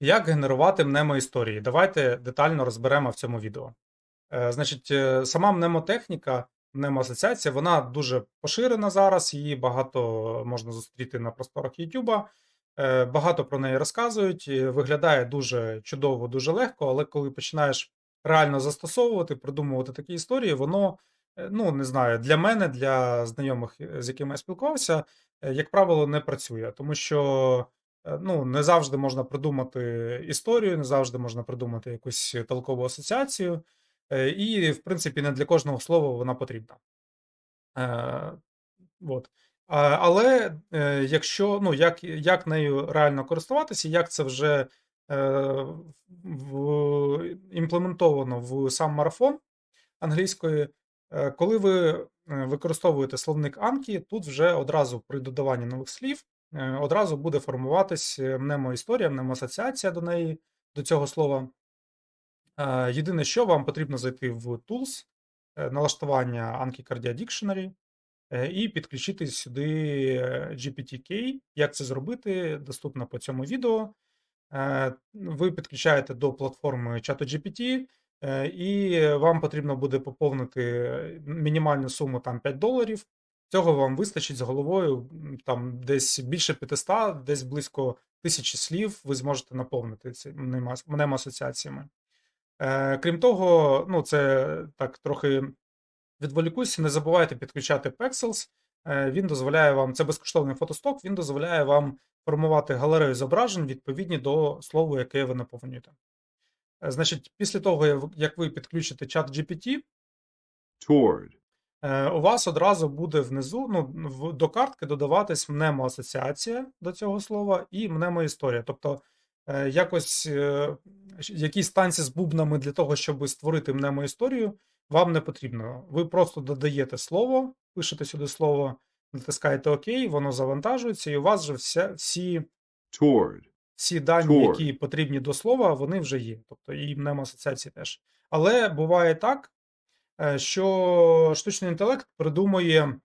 Як генерувати мнемоісторії? Давайте детально розберемо в цьому відео. Е, Значить, е, сама мнемотехніка, мнемоасоціація, вона дуже поширена зараз, її багато можна зустріти на просторах YouTube. Е, Багато про неї розказують. Виглядає дуже чудово, дуже легко, але коли починаєш реально застосовувати, придумувати такі історії, воно, ну не знаю, для мене, для знайомих, з якими я спілкувався, як правило, не працює, тому що ну, не завжди можна придумати історію, не завжди можна придумати якусь толкову асоціацію, е, і, в принципі, не для кожного слова вона потрібна. Е, от. Але е, якщо ну, як, як нею реально користуватися, як це вже е, в, імплементовано в сам марафон англійської, е, коли ви е, використовуєте словник Анкі, тут вже одразу при додаванні нових слів е, одразу буде формуватись е, мнемоісторія, мнемоасоціація до неї, до цього слова. Е, Єдине, що вам потрібно зайти в Tools, е, налаштування Anki Dictionary е, і підключити сюди е, GPT-K. Як це зробити? Доступно по цьому відео. Е, Ви підключаєте до платформи ChatGPT, е, і вам потрібно буде поповнити мінімальну суму там 5 доларів. Цього вам вистачить з головою там десь більше 500, десь близько тисячі слів ви зможете наповнити цими мнемоасоціаціями. Е, Крім того, ну це так трохи відволікусь, не забувайте підключати Pexels. Е, Він дозволяє вам, це безкоштовний фотосток, він дозволяє вам формувати галерею зображень відповідні до слова, яке ви наповнюєте. Е, Значить, після того, як- ви підключите чат GPT, toward, у вас одразу буде внизу, ну, до картки додаватись мнемоасоціація до цього слова і мнемоісторія. Тобто, е, якось е, якісь танці з бубнами для того, щоб створити мнемоісторію, вам не потрібно. Ви просто додаєте слово, пишете сюди слово, натискаєте ОК, воно завантажується, і у вас вже вся, всі, toward, всі дані, Sure. які потрібні до слова, вони вже є. Тобто і мнемоасоціації теж. Але буває так, е, що штучний інтелект придумує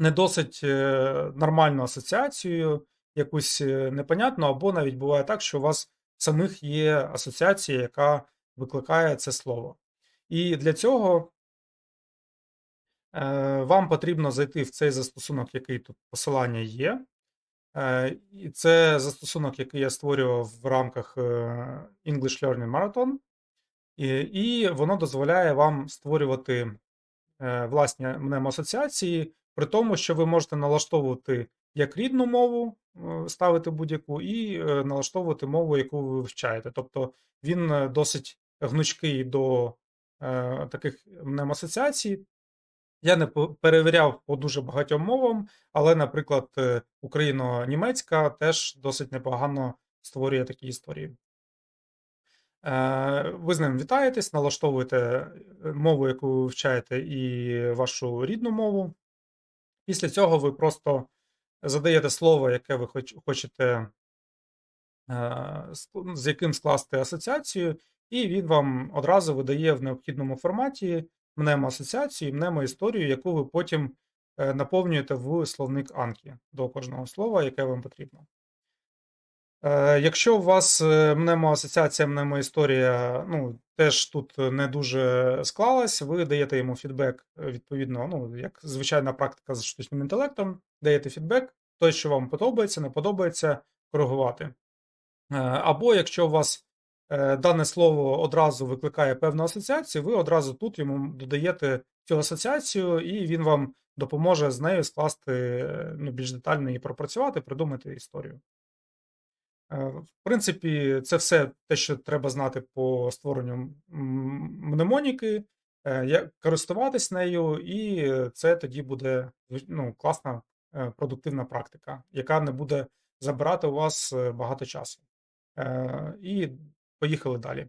не досить е, нормальну асоціацію, якусь е, непонятну, або навіть буває так, що у вас самих є асоціація, яка викликає це слово. І для цього е, вам потрібно зайти в цей застосунок, який тут посилання є. Е, І це застосунок, який я створював в рамках е, English Learning Marathon. І, воно дозволяє вам створювати е, власні мнемоасоціації, при тому, що ви можете налаштовувати як рідну мову, е, ставити будь-яку, і е, налаштовувати мову, яку ви вивчаєте. Тобто він досить гнучкий до таких мнемоасоціацій. Я не перевіряв по дуже багатьом мовам, але, наприклад, україно-німецька теж досить непогано створює такі історії. Е, Ви з ним вітаєтесь, налаштовуєте е, мову, яку ви вивчаєте, і вашу рідну мову. Після цього ви просто задаєте слово, яке ви хоч- хочете, е, з яким скласти асоціацію, і він вам одразу видає в необхідному форматі мнемоасоціацію і мнемоісторію, яку ви потім наповнюєте в словник Анкі до кожного слова, яке вам потрібно. Е, Якщо у вас е, мнемоасоціація, мнемоісторія, ну, теж тут не дуже склалась, ви даєте йому фідбек, е, відповідно, ну, як звичайна практика з штучним інтелектом, даєте фідбек, той, що вам подобається, не подобається, коригувати. Е, Або якщо у вас е, дане слово одразу викликає певну асоціацію, ви одразу тут йому додаєте цю асоціацію, і він вам допоможе з нею скласти е, ну, більш детально і пропрацювати, придумати історію. Е, В принципі, це все те, що треба знати по створенню мнемоніки, е, як користуватись нею, і це тоді буде ну, класна е, продуктивна практика, яка не буде забирати у вас багато часу. І поїхали далі.